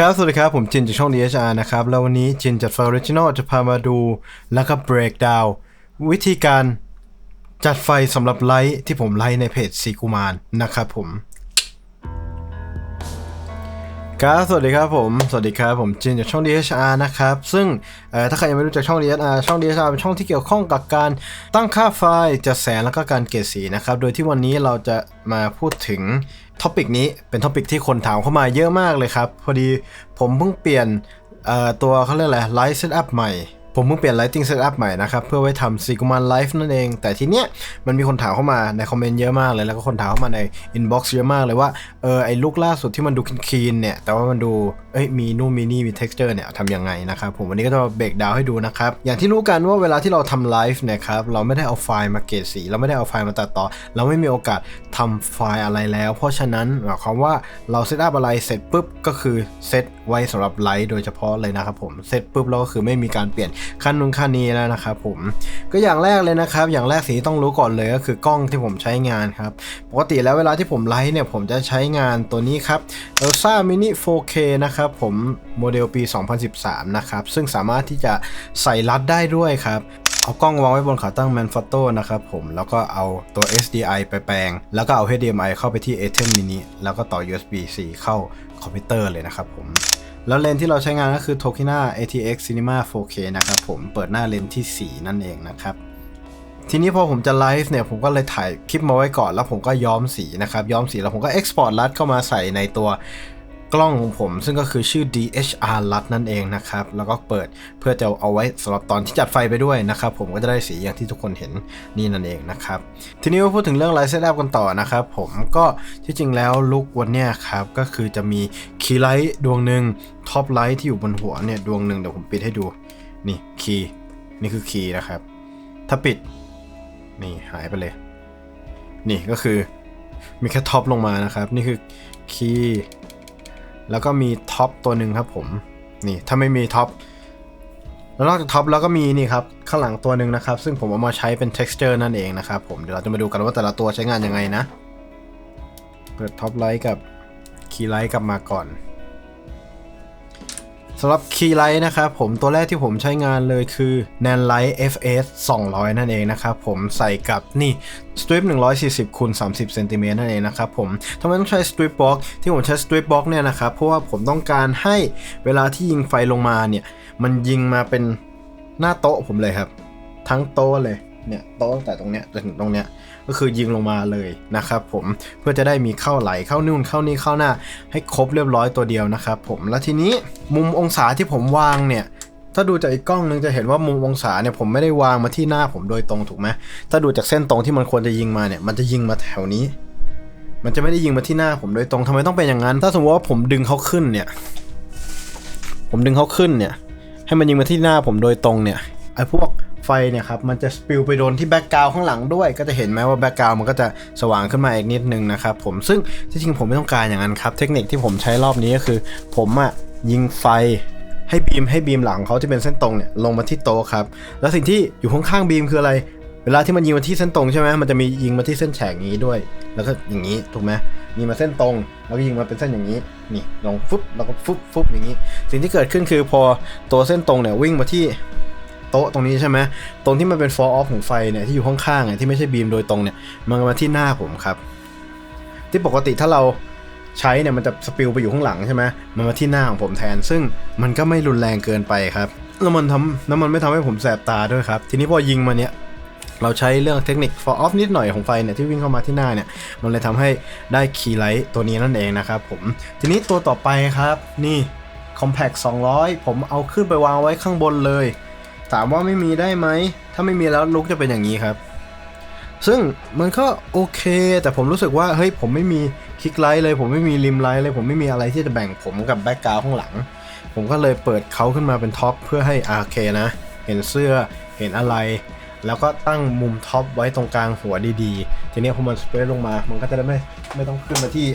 ครับ สวัสดีครับ ผมจินจากช่อง DHR นะครับ แล้ววันนี้จินจัดไฟล์ Original จะพามาดู แล้วก็ break down วิธีการจัดไฟสำหรับไลฟ์ที่ผมไลฟ์ในเพจสีกุมารนะครับผมครับสวัสดีครับผม สวัสดีครับ ผมจินจากช่อง DHR นะครับ ซึ่งถ้าใครยังไม่รู้จักช่อง DHR ช่อง DHR เป็นช่องที่เกี่ยวข้องกับการตั้งค่าไฟล์จัดแสงแล้วก็การเกรดสีนะครับ โดยที่วันนี้เราจะมาพูดถึง ท็อปิกนี้เป็นท็อปิกที่คนถามเข้ามาเยอะมากเลยครับ พอดีผมเพิ่งเปลี่ยนตัวเขาเรียกอะไรไลฟ์เซตอัพใหม่ ผมเพิ่งเปลี่ยน Lighting Setup ใหม่นะครับ เพื่อไว้ทำซีกุมารไลฟ์นั่นเอง แต่ทีเนี้ยมันมีคนถามเข้ามาในคอมเมนต์เยอะมากเลย แล้วก็คนถามเข้ามาใน Inbox เยอะมากเลยว่า เออ ไอ้ลุกล่าสุดที่มันดูคลีนเนี่ย แต่ว่ามันดู เอ้ย มีนู่นมีนี่ มี texture เนี่ยทำยังไงนะครับ ผมวันนี้ก็จะเบรกดาวให้ดูนะครับ อย่างที่รู้กันว่าเวลาที่เราทำไลฟ์นี่ยครับ เราไม่ได้เอาไฟล์มาเกรดสี เราไม่ได้เอาไฟล์มาตัดต่อ เราไม่มีโอกาสทำไฟล์อะไรแล้ว เพราะฉะนั้นหมายความว่าเราเซตอัพอะไรเสร็จปุ๊บก็คือเซตไว้สำหรับไลฟ์โดยเฉพาะเลยนะครับผมเซตปุ๊บแล้วก็คือไม่มีการเปลี่ยนขั้นนู้นขั้นนี้แล้วนะครับผมก็อย่างแรกเลยนะครับ อย่างแรกสิ่งที่ต้องรู้ก่อนเลยก็คือกล้องที่ผมใช้งานครับปกติแล้วเวลาที่ผมไลฟ์เนี่ยผมจะใช้งานตัวนี้ครับ Elsa Mini 4K นะครับผมโมเดลปี 2013 นะครับ ซึ่งสามารถที่จะใส่รัดได้ด้วยครับเอากล้องวางไว้บนขาตั้ง Manfrotto นะครับผมแล้วก็เอาตัว SDI ไปแปลง แล้วก็เอา HDMI เข้าไปที่ ATEM Mini แล้วก็ต่อ USB-C เข้าคอมพิวเตอร์เลยนะครับผม แล้วเลนส์ที่เราใช้งานก็คือ Tokina ATX Cinema 4K นะครับผมเปิดหน้าเลนส์ที่ 4 นั่นเองนะครับ ทีนี้พอผมจะไลฟ์เนี่ยผมก็เลยถ่ายคลิปมาไว้ก่อน แล้วผมก็ย้อมสีนะครับ ย้อมสีแล้วผมก็เอ็กซ์พอรัดเข้ามาใส่ในตัว กล้องของผมซึ่งก็คือชื่อ DHR รัดนั่นเองนะครับ แล้วก็เปิดเพื่อจะเอาไว้สำหรับตอนที่จัดไฟไปด้วยนะครับ ผมก็จะได้สีอย่างที่ทุกคนเห็นนี่นั่นเองนะครับ ทีนี้มาพูดถึงเรื่องไลท์เซตอัพกันต่อนะครับ ผมก็ที่จริงแล้วลุกวันเนี้ยครับ ก็คือจะมีคีย์ไลท์ดวงหนึ่งท็อปไลท์ที่อยู่บนหัวเนี่ยดวงหนึ่งเดี๋ยวผมปิดให้ดูนี่คีย์นี่คือคีย์นะครับ ถ้าปิดนี่หายไปเลย นี่ก็คือมีแค่ท็อปลงมานะครับ นี่คือคีย์ แล้วก็มีท็อปตัวหนึ่งครับผมนี่ถ้าไม่มีท็อปแล้วนอกจากท็อปแล้วก็มีนี่ครับข้างหลังตัวหนึ่งนะครับ ซึ่งผมเอามาใช้เป็น texture นั่นเองนะครับผมเดี๋ยวเราจะมาดูกันว่าแต่ละตัวใช้งานยังไงนะ เปิดท็อปไลท์กับคีย์ไลท์กลับมาก่อน สำหรับคีย์ไลท์นะครับผมตัวแรกที่ผมใช้งานเลยคือ n a n Light FS 200 นั่นเองนะครับผมใส่กับนี่ strip 140คูณ30เซนติเมตรนั่นเองนะครับผมทำไมต้องใช้ strip box ที่ผมใช้ strip box เนี่ยนะครับเพราะว่าผมต้องการให้เวลาที่ยิงไฟลงมาเนี่ย มันยิงมาเป็นหน้าโต๊ะผมเลยครับ ทั้งโต๊ะเลย เนี่ยโต๊ะตั้งแต่ตรงเนี้ยจนถึงตรงเนี้ยก็คือยิงลงมาเลยนะครับผมเพื่อจะได้มีเข้าไหลเข้านู่นเข้านี่เข้าหน้า ให้ครบเรียบร้อยตัวเดียวนะครับผมแล้วทีนี้มุมองศาที่ผมวางเนี่ยถ้าดูจากอีกกล้องนึงจะเห็นว่ามุมองศาเนี่ยผมไม่ได้วางมาที่หน้าผมโดยตรงถูกไหมถ้าดูจากเส้นตรงที่มันควรจะยิงมาเนี่ยมันจะยิงมาแถวนี้ มันจะไม่ได้ยิงมาที่หน้าผมโดยตรงทำไมต้องเป็นอย่างนั้น ถ้าสมมติว่าผมดึงเขาขึ้นเนี่ย ผมดึงเขาขึ้นเนี่ย ให้มันยิงมาที่หน้าผมโดยตรงเนี่ยไอ้พวก ไฟเนี่ยครับมันจะสปิลไปโดนที่แบ็กกราวข้างหลังด้วย ก็จะเห็นไหมว่าแบ็กกราวมันก็จะสว่างขึ้นมาอีกนิดนึงนะครับผมซึ่งที่จริงผมไม่ต้องการอย่างนั้นครับ เทคนิคที่ผมใช้รอบนี้ก็คือ ผมอะยิงไฟให้บีมให้บีมหลังเขาที่เป็นเส้นตรงเนี่ยลงมาที่โต๊ะครับ แล้วสิ่งที่อยู่ข้างๆบีมคืออะไร เวลาที่มันยิงมาที่เส้นตรงใช่ไหมมันจะมียิงมาที่เส้นแฉกนี้ด้วย แล้วก็อย่างนี้ถูกไหมยิงมาเส้นตรง แล้วก็ยิงมาเป็นเส้นอย่างนี้ นี่ลงฟึบแล้วก็ฟึบฟึบอย่างนี้ สิ่งที่เกิดขึ้นคือพอตัวเส้นตรงเนี่ยวิ่งมาที่ ต๊ะตรงนี้ใช่ไหมตรงที่มันเป็น fall off ของไฟเนี่ยที่อยู่ข้างๆอะที่ไม่ใช่บีมโดยตรงเนี่ยมันมาที่หน้าผมครับ ที่ปกติถ้าเราใช้เนี่ยมันจะสปิลไปอยู่ข้างหลังใช่ไหมมันมาที่หน้าของผมแทน ซึ่งมันก็ไม่รุนแรงเกินไปครับแล้วมันทำแล้วมันไม่ทำให้ผมแสบตาด้วยครับ ทีนี้พอยิงมาเนี่ยเราใช้เรื่องเทคนิค for off นิดหน่อยของไฟเนี่ยที่วิ่งเข้ามาที่หน้าเนี่ย มันเลยทำให้ได้คีย์ไลท์ตัวนี้นั่นเองนะครับผม ทีนี้ตัวต่อไปครับ นี่ compact 200 ผมเอาขึ้นไปวางไว้ข้างบนเลย ถามว่าไม่มีได้ไหม ถ้าไม่มีแล้วลุกจะเป็นอย่างนี้ครับ ซึ่งมันก็โอเค แต่ผมรู้สึกว่า เฮ้ย ผมไม่มีคลิกไลท์เลย ผมไม่มีริมไลท์เลย ผมไม่มีอะไรที่จะแบ่งผมกับแบ็กกราวข้างหลัง ผมก็เลยเปิดเขาขึ้นมาเป็นท็อปเพื่อให้อาเคนะ เห็นเสื้อ เห็นอะไร แล้วก็ตั้งมุมท็อปไว้ตรงกลางหัวดีๆ ทีนี้พอมันสเปรย์ลงมา มันก็จะได้ไม่ไม่ต้องขึ้นมาที่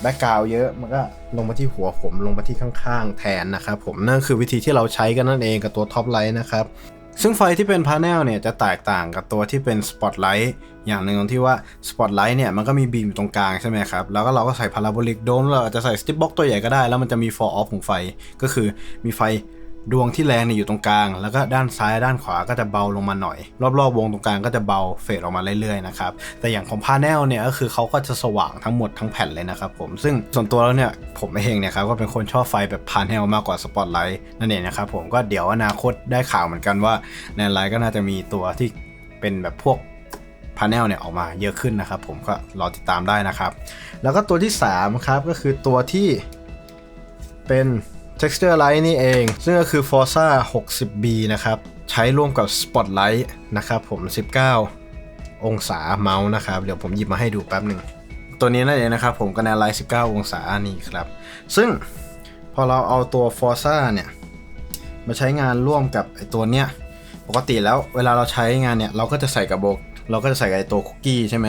แบ็กกราวเยอะมันก็ลงมาที่หัวผมลงมาที่ข้างๆ แทนนะครับผมนั่นคือวิธีที่เราใช้กันนั่นเองกับตัวท็อปไลท์นะครับซึ่งไฟที่เป็นพาร์เนลเนี่ยจะแตกต่างกับตัวที่เป็นสปอตไลท์อย่างหนึ่งตรงที่ว่าสปอตไลท์เนี่ยมันก็มีบีมอยู่ตรงกลางใช่ไหมครับ แล้วก็เราก็ใส่พาราโบลิกโดมเราอาจจะใส่สติปบ็อกตัวใหญ่ก็ได้ แล้วมันจะมีฟอร์ออฟของไฟ ก็คือมีไฟ ดวงที่แรงเนี่ยอยู่ตรงกลาง แล้วก็ด้านซ้ายด้านขวาก็จะเบาลงมาหน่อย รอบๆวงตรงกลางก็จะเบาเฟดออกมาเรื่อยๆนะครับแต่อย่างของพาร์เนลเนี่ยก็คือเขาก็จะสว่างทั้งหมดทั้งแผ่นเลยนะครับผมซึ่งส่วนตัวแล้วเนี่ยผมเองเนี่ยครับก็เป็นคนชอบไฟแบบพาร์เนลมากกว่าสปอตไลท์นั่นเองนะครับผมก็เดี๋ยวอนาคตได้ข่าวเหมือนกันว่าในไลน์ก็น่าจะมีตัวที่เป็นแบบพวกพา n เนลเนี่ยออกมาเยอะขึ้นนะครับผมก็รอติดตามได้นะครับ แล้วก็ตัวที่3ครับก็คือตัวที่เป็น texture light นี่เอง ซึ่งก็คือ Forza 60B นะครับ ใช้ร่วมกับ Spotlight นะครับผม 19 องศาเมาส์นะครับ เดี๋ยวผมหยิบมาให้ดูแป๊บหนึ่ง ตัวนี้นั่นเองนะครับผมก็แนไลท์19 องศานี่ครับ ซึ่งพอเราเอาตัว Forza เนี่ยมาใช้งานร่วมกับไอตัวเนี้ย ปกติแล้วเวลาเราใช้งานเนี่ย เราก็จะใส่กับโบก เราก็จะใส่กับไอตัวคุกกี้ใช่ไหม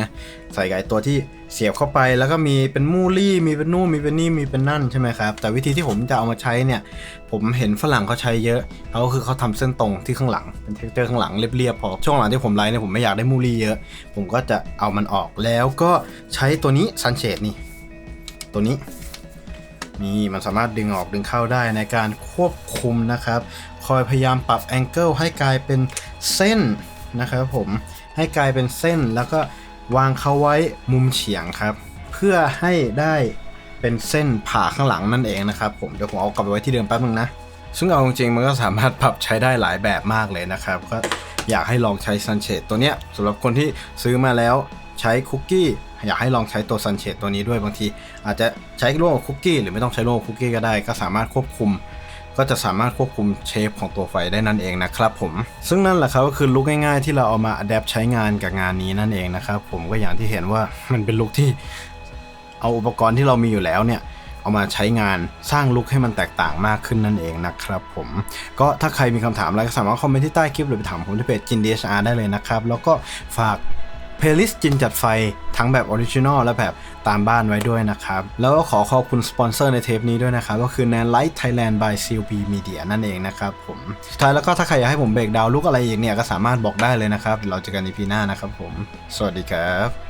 ใส่กับไอตัวที่เสียบเข้าไปแล้วก็มีเป็นมูลี่ มีเป็นนู่นมีเป็นนี่มีเป็นนั่นใช่ไหมครับแต่วิธีที่ผมจะเอามาใช้เนี่ย ผมเห็นฝรั่งเขาใช้เยอะเขาคือเขาทำเส้นตรงที่ข้างหลังเป็นเทคเจอร์ข้างหลังเรียบๆพอช่วงหลังที่ผมไลฟ์เนี่ยผมไม่อยากได้มูลี่เยอะ ผมก็จะเอามันออกแล้วก็ใช้ตัวนี้ซันเชดนี่ตัวนี้นี่มันสามารถดึงออกดึงเข้าได้ในการควบคุมนะครับ คอยพยายามปรับแองเกิลให้กลายเป็นเส้นนะครับผม ให้กลายเป็นเส้นแล้วก็วางเขาไว้มุมเฉียงครับ เพื่อให้ได้เป็นเส้นผ่าข้างหลังนั่นเองนะครับผมเดี๋ยวผมเอากลับไปไว้ที่เดิมแป๊บนึงนะ ซึ่งเอาจริงๆมันก็สามารถปรับใช้ได้หลายแบบมากเลยนะครับก็อยากให้ลองใช้ซันเชดตัวเนี้ยสำหรับคนที่ซื้อมาแล้วใช้คุกกี้อยากให้ลองใช้ตัวซันเชดตัวนี้ด้วยบางที อาจจะใช้ร่วมกับคุกกี้หรือไม่ต้องใช้ร่วมกับคุกกี้ก็ได้ ก็สามารถควบคุม ก็จะสามารถควบคุมเชฟของตัวไฟได้นั่นเองนะครับผม ซึ่งนั่นแหละครับก็คือลุกง่ายๆ ที่เราเอามาอัดแอปใช้งานกับงานนี้นั่นเองนะครับผมก็อย่างที่เห็นว่ามันเป็นลุกที่เอาอุปกรณ์ที่เรามีอยู่แล้วเนี่ยเอามาใช้งานสร้างลุคให้มันแตกต่างมากขึ้นนั่นเองนะครับผมก็ถ้าใครมีคำถามอะไรก็สามารถคอมเมนต์ที่ใต้คลิปหรือไปถามผมที่เพจจิน DHR ได้เลยนะครับ แล้วก็ฝาก เพลย์ลิสต์จินจัดไฟทั้งแบบออริจินอลและแบบตามบ้านไว้ด้วยนะครับ แล้วก็ขอขอบคุณสปอนเซอร์ในเทปนี้ด้วยนะครับ ก็คือ Nan Light Thailand by CLB Media นั่นเองนะครับผมสุดท้ายแล้วก็ถ้าใครอยากให้ผมเบรกดาวลุกอะไรอีกเนี่ยก็สามารถบอกได้เลยนะครับเดี๋ยวเราเจอกันในพีหน้านะครับผม สวัสดีครับ